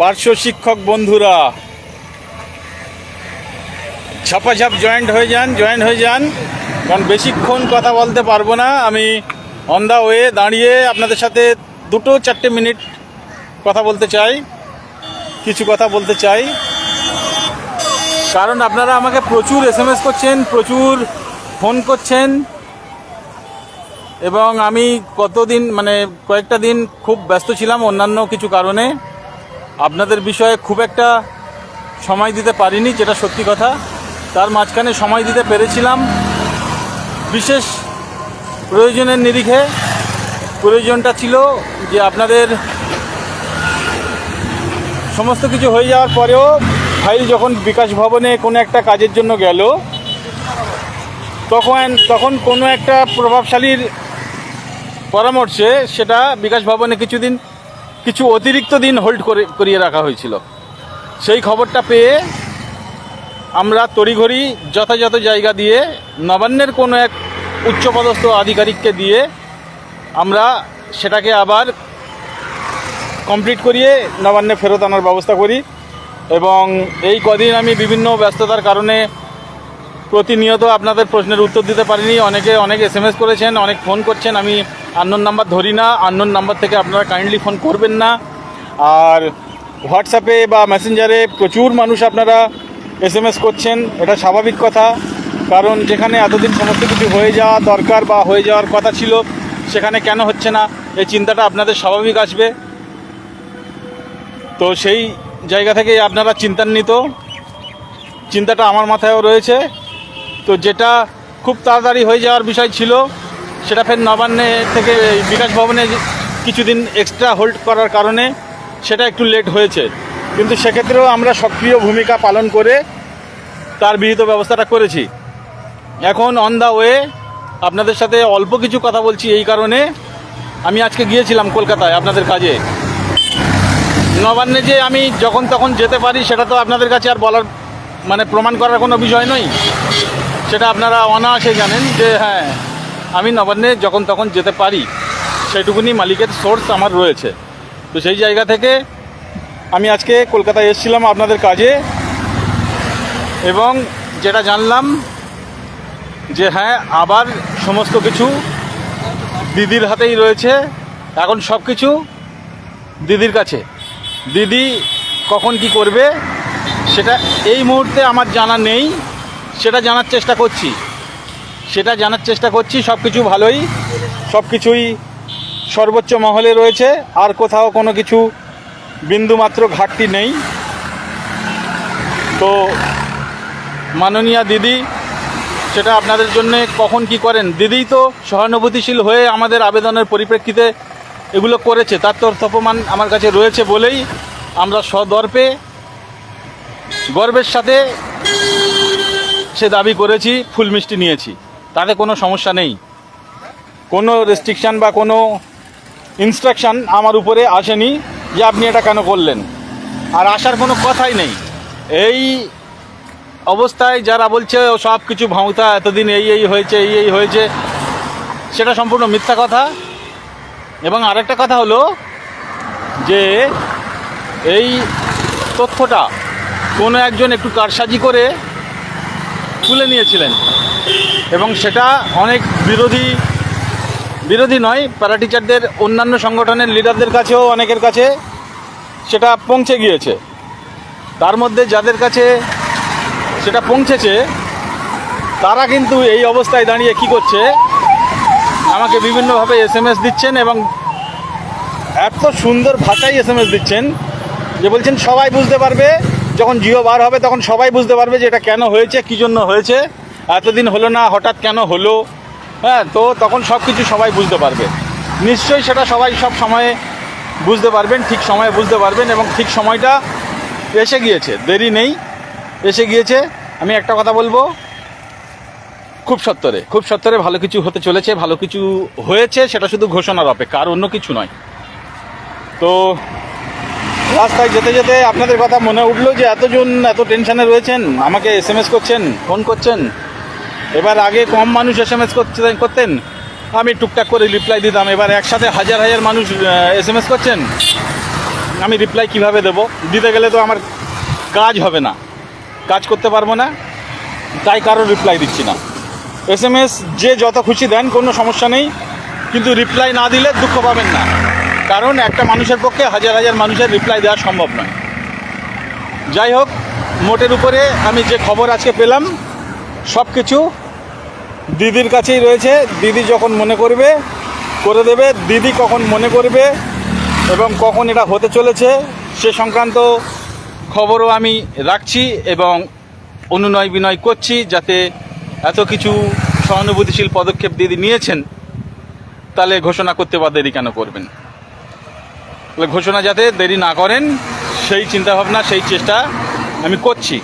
পার্শ্ব শিক্ষক বন্ধুরা, ঝাপাঝাপ জয়েন্ট হয়ে যান জয়েন্ট হয়ে যান। কারণ বেশিক্ষণ কথা বলতে পারব না। আমি অন দা ওয়ে দাঁড়িয়ে আপনাদের সাথে দুটো চারটে মিনিট কথা বলতে চাই, কিছু কথা বলতে চাই। কারণ আপনারা আমাকে প্রচুর এস করছেন, প্রচুর ফোন করছেন। এবং আমি কতদিন মানে কয়েকটা দিন খুব ব্যস্ত ছিলাম অন্যান্য কিছু কারণে। আপনাদের বিষয়ে খুব একটা সময় দিতে পারিনি, যেটা সত্যি কথা। তার মাঝখানে সময় দিতে পেরেছিলাম। বিশেষ প্রয়োজনের নিরিখে প্রয়োজনটা ছিল যে আপনাদের সমস্ত কিছু হয়ে যাওয়ার পরেও ফাইল যখন বিকাশ ভবনে কোনো একটা কাজের জন্য গেল, তখন তখন কোনো একটা প্রভাবশালীর পরামর্শে সেটা বিকাশ ভবনে কিছুদিন কিছু অতিরিক্ত দিন হোল্ড করে, করিয়ে রাখা হয়েছিল। সেই খবরটা পেয়ে আমরা তড়িঘড়ি যথাযথ জায়গা দিয়ে, নবান্নের কোনো এক উচ্চপদস্থ আধিকারিককে দিয়ে আমরা সেটাকে আবার কমপ্লিট করিয়ে নবান্নে ফেরত আনার ব্যবস্থা করি। এবং এই কদিন আমি বিভিন্ন ব্যস্ততার কারণে প্রতিনিয়ত আপনাদের প্রশ্নের উত্তর দিতে পারিনি। অনেকে অনেক এস এম এস করেছেন, অনেক ফোন করছেন। আমি আননোন নাম্বার ধরি না আননোন নাম্বার থেকে আপনারা কাইন্ডলি ফোন করবেন না। আর হোয়াটসঅ্যাপে বা মেসেঞ্জারে প্রচুর মানুষ আপনারা এস এম এস করছেন, এটা স্বাভাবিক কথা। কারণ যেখানে এতদিন সমস্ত কিছু হয়ে যাওয়া দরকার বা হয়ে যাওয়ার কথা ছিল, সেখানে কেন হচ্ছে না? এই চিন্তাটা আপনাদের স্বাভাবিক আসবে। তো সেই জায়গা থেকে আপনারা চিন্তান্বিত। চিন্তাটা আমার মাথায়ও রয়েছে। তো যেটা খুব তাড়াতাড়ি হয়ে যাওয়ার বিষয় ছিল, সেটা ফের নবান্নে থেকে বিকাশ ভবনে কিছুদিন এক্সট্রা হোল্ড করার কারণে সেটা একটু লেট হয়েছে। কিন্তু সেক্ষেত্রেও আমরা সক্রিয় ভূমিকা পালন করে তার বিহিত ব্যবস্থাটা করেছি। এখন অন দ্য ওয়ে আপনাদের সাথে অল্প কিছু কথা বলছি এই কারণে। আমি আজকে গিয়েছিলাম কলকাতায় আপনাদের কাজে। নবান্নে যে আমি যখন তখন যেতে পারি, সেটা তো আপনাদের কাছে আর বলার মানে প্রমাণ করার কোনো বিষয় নয়। সেটা আপনারা অনায়াসে জানেন যে হ্যাঁ আমি নবান্নে যখন তখন যেতে পারি সেটুকুনি মালিকের সোর্স আমার রয়েছে। তো সেই জায়গা থেকে আমি আজকে কলকাতায় এসেছিলাম আপনাদের কাজে এবং যেটা জানলাম যে হ্যাঁ আবার সমস্ত কিছু দিদির হাতেই রয়েছে। এখন সব কিছু দিদির কাছে। দিদি কখন কি করবে, সেটা এই মুহূর্তে আমার জানা নেই। সেটা জানার চেষ্টা করছি। সেটা জানার চেষ্টা করছি সব কিছু ভালোই। সব কিছুই সর্বোচ্চ মহলে রয়েছে, আর কোথাও কোনো কিছু বিন্দুমাত্র ঘাটতি নেই। তো মাননীয়া দিদি, সেটা আপনাদের জন্য কখন কি করেন? দিদিই তো সহানুভূতিশীল হয়ে আমাদের আবেদনের পরিপ্রেক্ষিতে এগুলো করেছে, তার তথ্যপ্রমাণ আমার কাছে রয়েছে বলেই আমরা সদর্পে গর্বের সাথে সে দাবি করেছি, ফুল মিষ্টি নিয়েছি। তাতে কোনো সমস্যা নেই। কোনো রেস্ট্রিকশান বা কোনো ইনস্ট্রাকশান আমার উপরে আসেনি যে আপনি এটা কেন করলেন। আর আসার কোনো কথাই নেই। এই অবস্থায় যারা বলছে সব কিছু ভাঙতা, এতদিন এই এই হয়েছে, এই এই হয়েছে, সেটা সম্পূর্ণ মিথ্যা কথা। এবং আরেকটা কথা হলো যে, এই তথ্যটা কোনো একজন একটু কারসাজি করে তুলে নিয়েছিলেন। এবং সেটা অনেক বিরোধী বিরোধী নয় প্যারা টিচারদের অন্যান্য সংগঠনের লিডারদের কাছেও, অনেকের কাছে সেটা পৌঁছে গিয়েছে। তার মধ্যে যাদের কাছে সেটা পৌঁছেছে, তারা কিন্তু এই অবস্থায় দাঁড়িয়ে কি করছে, আমাকে বিভিন্নভাবে এস এম এস দিচ্ছেন এবং এত সুন্দর ভাষায় এস এম এস দিচ্ছেন যে বলছেন, সবাই বুঝতে পারবে যখন জিও বার হবে তখন সবাই বুঝতে পারবে যে এটা কেন হয়েছে, কী জন্য হয়েছে, এতদিন হলো না, হঠাৎ কেন হলো। হ্যাঁ তো তখন সব কিছু সবাই বুঝতে পারবে। নিশ্চয়ই সেটা সবাই সব সময়ে বুঝতে পারবেন, ঠিক সময়ে বুঝতে পারবেন এবং ঠিক সময়টা এসে গিয়েছে। দেরি নেই, এসে গিয়েছে। আমি একটা কথা বলব। খুব সত্তরে খুব সত্তরে ভালো কিছু হতে চলেছে, ভালো কিছু হয়েছে, সেটা শুধু ঘোষণার অপেক্ষা, আর অন্য কিছু নয়। তো রাস্তায় যেতে যেতে আপনাদের কথা মনে উঠল যে এতজন এত টেনশনে রয়েছেন? আমাকে এস এম এস করছেন ফোন করছেন। এবার আগে কম মানুষ এস এম এস করতেন। আমি টুকটাক করে রিপ্লাই দিতাম। এবার একসাথে হাজার হাজার মানুষ এস এম এস করছেন। আমি রিপ্লাই কীভাবে দেব? দিতে গেলে তো আমার কাজ হবে না। কাজ করতে পারব না। তাই কারও রিপ্লাই দিচ্ছি না। এস এম এস যে যত খুশি দেন, কোনো সমস্যা নেই। কিন্তু রিপ্লাই না দিলে দুঃখ পাবেন না। কারণ একটা মানুষের পক্ষে হাজার হাজার মানুষের রিপ্লাই দেওয়া সম্ভব নয়। যাই হোক, মোটের উপরে আমি যে খবর আজকে পেলাম সব কিছু দিদির কাছেই রয়েছে। দিদি যখন মনে করবে, করে দেবে। দিদি কখন মনে করবে এবং কখন এটা হতে চলেছে, সে সংক্রান্ত খবরও আমি রাখছি এবং অনুনয় বিনয় করছি যাতে এত কিছু সহানুভূতিশীল পদক্ষেপ দিদি নিয়েছেন, তাহলে ঘোষণা করতে বা দেরি কেন করবেন? ঘোষণা যাতে দেরি না করেন, সেই চিন্তাভাবনা, সেই চেষ্টা আমি করছি।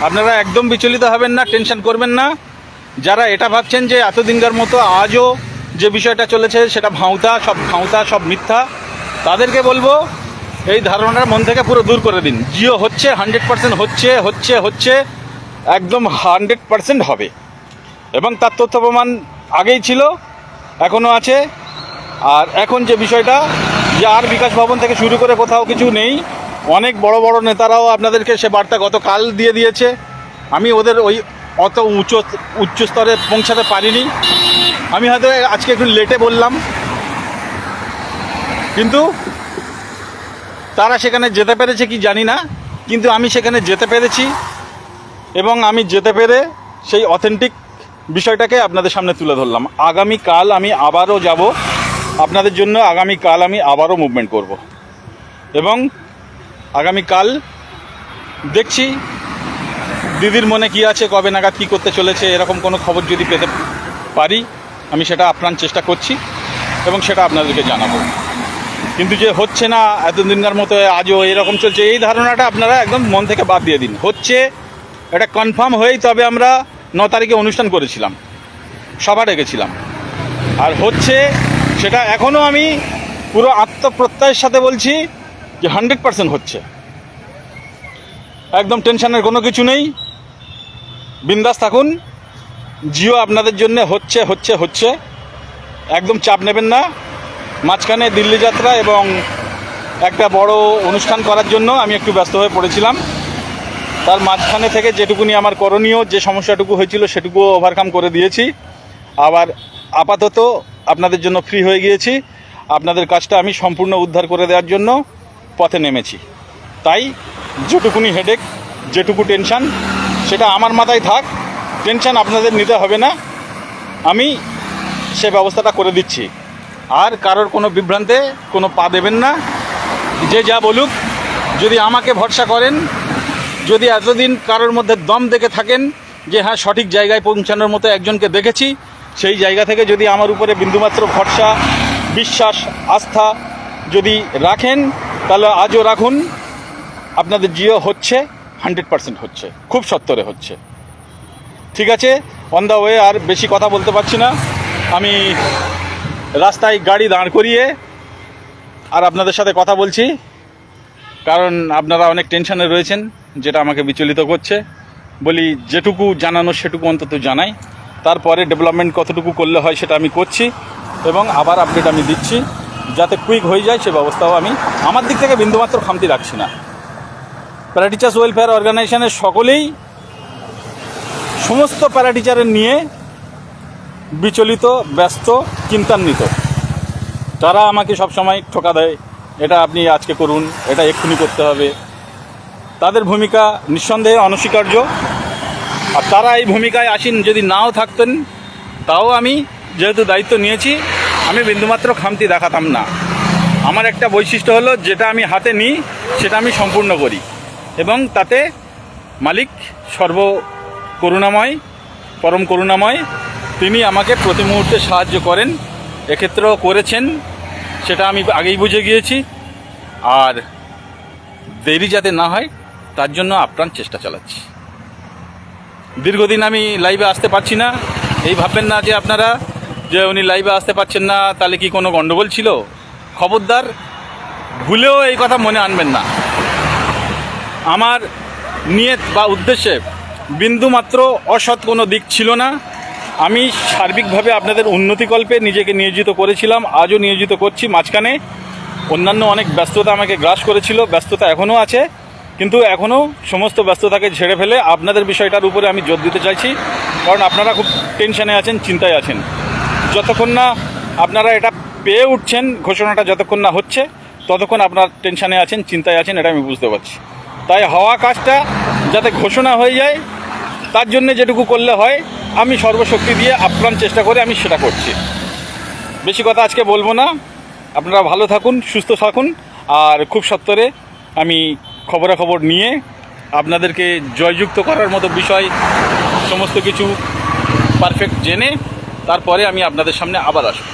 আপনারা একদম বিচলিত হবেন না, টেনশন করবেন না। যারা এটা ভাবছেন যে এতদিনকার মতো আজও যে বিষয়টা চলেছে সেটা ভাঁওতা, সব ভাঁওতা, সব মিথ্যা, তাদেরকে বলব, এই ধারণাটা মন থেকে পুরো দূর করে দিন। জিও হচ্ছে, হান্ড্রেড পার্সেন্ট হচ্ছে হচ্ছে হচ্ছে, একদম হান্ড্রেড পার্সেন্ট হবে। এবং তার তথ্য প্রমাণ আগেই ছিল, এখনও আছে। আর এখন যে বিষয়টা যে আর বিকাশ ভবন থেকে শুরু করে কোথাও কিছু নেই। অনেক বড় বড় নেতারাও আপনাদেরকে সে বার্তা গতকাল দিয়ে দিয়েছে। আমি ওদের ওই অত উচ্চ উচ্চ স্তরে পৌঁছাতে পারিনি। আমি হয়তো আজকে একটু লেটে বললাম। কিন্তু তারা সেখানে যেতে পেরেছে কি জানি না। কিন্তু আমি সেখানে যেতে পেরেছি এবং আমি যেতে পেরে সেই অথেন্টিক বিষয়টাকে আপনাদের সামনে তুলে ধরলাম। আগামীকাল আমি আবারও যাব আপনাদের জন্য আগামীকাল আমি আবারও মুভমেন্ট করব। এবং আগামীকাল দেখছি দিদির মনে কি আছে, কবে নাগাদ কী করতে চলেছে, এরকম কোনো খবর যদি পেতে পারি, আমি সেটা আপ্রাণ চেষ্টা করছি এবং সেটা আপনাদেরকে জানাব। কিন্তু যে হচ্ছে না এতদিনকার মতো আজও এরকম চলছে, এই ধারণাটা আপনারা একদম মন থেকে বাদ দিয়ে দিন। হচ্ছে, এটা কনফার্ম হয়েই তবে আমরা ন তারিখে অনুষ্ঠান করেছিলাম, সভা ডেকেছিলাম। আর হচ্ছে সেটা এখনও আমি পুরো আত্মপ্রত্যয়ের সাথে বলছি যে হান্ড্রেড পার্সেন্ট হচ্ছে। একদম টেনশনের কোনো কিছু নেই। বিন্দাস থাকুন। জিও আপনাদের জন্য হচ্ছে হচ্ছে হচ্ছে। একদম চাপ নেবেন না। মাঝখানে দিল্লি যাত্রা এবং একটা বড় অনুষ্ঠান করার জন্য আমি একটু ব্যস্ত হয়ে পড়েছিলাম। তার মাঝখানে থেকে যেটুকুনি আমার করণীয়, যে সমস্যাটুকু হয়েছিল সেটুকুও ওভারকাম করে দিয়েছি। আবার আপাতত আপনাদের জন্য ফ্রি হয়ে গিয়েছি। আপনাদের কাজটা আমি সম্পূর্ণ উদ্ধার করে দেওয়ার জন্য পথে নেমেছি। তাই যেটুকুনি হেডেক যেটুকু টেনশান সেটা আমার মাথায় থাক। টেনশান আপনাদের নিতে হবে না। আমি সে ব্যবস্থাটা করে দিচ্ছি। আর কারোর কোনো বিভ্রান্তে কোনো পা দেবেন না। যে যা বলুক, যদি আমাকে ভরসা করেন, যদি এতদিন কারোর মধ্যে দম দেখে থাকেন যে হ্যাঁ সঠিক জায়গায় পৌঁছানোর মতো একজনকে দেখেছি সেই জায়গা থেকে যদি আমার উপরে বিন্দুমাত্র ভরসা, বিশ্বাস, আস্থা যদি রাখেন, তাহলে আজও রাখুন। আপনাদের জিও হচ্ছে, হান্ড্রেড পার্সেন্ট হচ্ছে, খুব সত্তরে হচ্ছে। ঠিক আছে? অন দ্য ওয়ে আর বেশি কথা বলতে পারছি না। আমি রাস্তায় গাড়ি দাঁড় করিয়ে আর আপনাদের সাথে কথা বলছি, কারণ আপনারা অনেক টেনশনে রয়েছেন, যেটা আমাকে বিচলিত করছে। বলি, যেটুকু জানানো সেটুকু অন্তত জানাই। তারপরে ডেভেলপমেন্ট কতটুকু করলে হয় সেটা আমি করছি এবং আবার আপডেট আমি দিচ্ছি। যাতে কুইক হয়ে যায় সে ব্যবস্থাও আমি আমার দিক থেকে বিন্দুমাত্র খামতি রাখছি না। প্যারাটিচার্স ওয়েলফেয়ার অর্গানাইজেশনের সকলেই সমস্ত প্যারাটিচারের নিয়ে বিচলিত, ব্যস্ত, চিন্তান্বিত। তারা আমাকে সবসময় ঠোকা দেয়, এটা আপনি আজকে করুন, এটা এক্ষুনি করতে হবে। তাদের ভূমিকা নিঃসন্দেহে অনস্বীকার্য। আর তারা এই ভূমিকায় আসেন যদি নাও থাকতেন, তাও আমি যেহেতু দায়িত্ব নিয়েছি, আমি বিন্দুমাত্র খামতি দেখাতাম না। আমার একটা বৈশিষ্ট্য হলো, যেটা আমি হাতে নিই, সেটা আমি সম্পূর্ণ করি। এবং তাতে মালিক সর্ব করুণাময়, পরম করুণাময়, তিনি আমাকে প্রতি মুহূর্তে সাহায্য করেন, এক্ষেত্রেও করেছেন, সেটা আমি আগেই বুঝে গিয়েছি। আর দেরি যাতে না হয়, তার জন্য আপ্রাণ চেষ্টা চালাচ্ছি। দীর্ঘদিন আমি লাইভে আসতে পারছি না। এই ভাববেন না যে আপনারা, যে উনি লাইভে আসতে পারছেন না, তাহলে কি কোনো গণ্ডগোল ছিল? খবরদার, ভুলেও এই কথা মনে আনবেন না। আমার নিয়ত বা উদ্দেশ্যে বিন্দুমাত্র অসৎ কোনো দিক ছিল না। আমি সার্বিকভাবে আপনাদের উন্নতিকল্পে নিজেকে নিয়োজিত করেছিলাম, আজও নিয়োজিত করছি। মাঝখানে অন্যান্য অনেক ব্যস্ততা আমাকে গ্রাস করেছিল, ব্যস্ততা এখনও আছে। কিন্তু এখনও সমস্ত ব্যস্ততাকে ঝেড়ে ফেলে আপনাদের বিষয়টার উপরে আমি জোর দিতে চাইছি। কারণ আপনারা খুব টেনশানে আছেন, চিন্তায় আছেন। যতক্ষণ না আপনারা এটা পেয়ে উঠছেন, ঘোষণাটা যতক্ষণ না হচ্ছে, ততক্ষণ আপনার টেনশানে আছেন, চিন্তায় আছেন, এটা আমি বুঝতে পারছি। তাই হওয়া কাজটা যাতে ঘোষণা হয়ে যায়, তার জন্য যেটুকু করলে হয়, আমি সর্বশক্তি দিয়ে আপ্রাণ চেষ্টা করে আমি সেটা করছি। বেশি কথা আজকে বলব না। আপনারা ভালো থাকুন, সুস্থ থাকুন, আর খুব সত্তরে আমি খবরাখবর নিয়ে আপনাদেরকে জয়যুক্ত করার মতো বিষয়, সমস্ত কিছু পারফেক্ট জেনে তারপরে আমি আপনাদের সামনে আবার আসব।